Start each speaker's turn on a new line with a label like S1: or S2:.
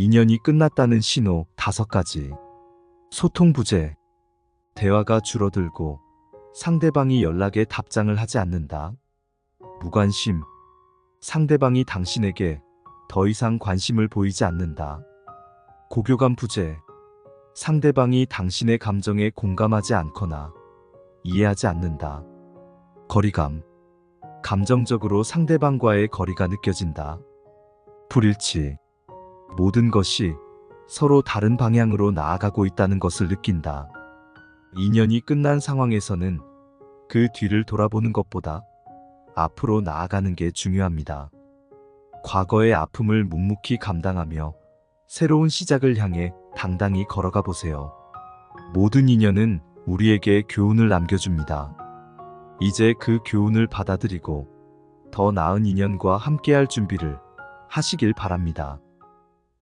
S1: 인연이 끝났다는 신호 다섯 가지. 소통 부재. 대화가 줄어들고 상대방이 연락에 답장을 하지 않는다. 무관심. 상대방이 당신에게 더 이상 관심을 보이지 않는다. 고교감 부재. 상대방이 당신의 감정에 공감하지 않거나 이해하지 않는다. 거리감. 감정적으로 상대방과의 거리가 느껴진다. 불일치. 모든 것이 서로 다른 방향으로 나아가고 있다는 것을 느낀다. 인연이 끝난 상황에서는 그 뒤를 돌아보는 것보다 앞으로 나아가는 게 중요합니다. 과거의 아픔을 묵묵히 감당하며 새로운 시작을 향해 당당히 걸어가 보세요. 모든 인연은 우리에게 교훈을 남겨줍니다. 이제 그 교훈을 받아들이고 더 나은 인연과 함께할 준비를 하시길 바랍니다.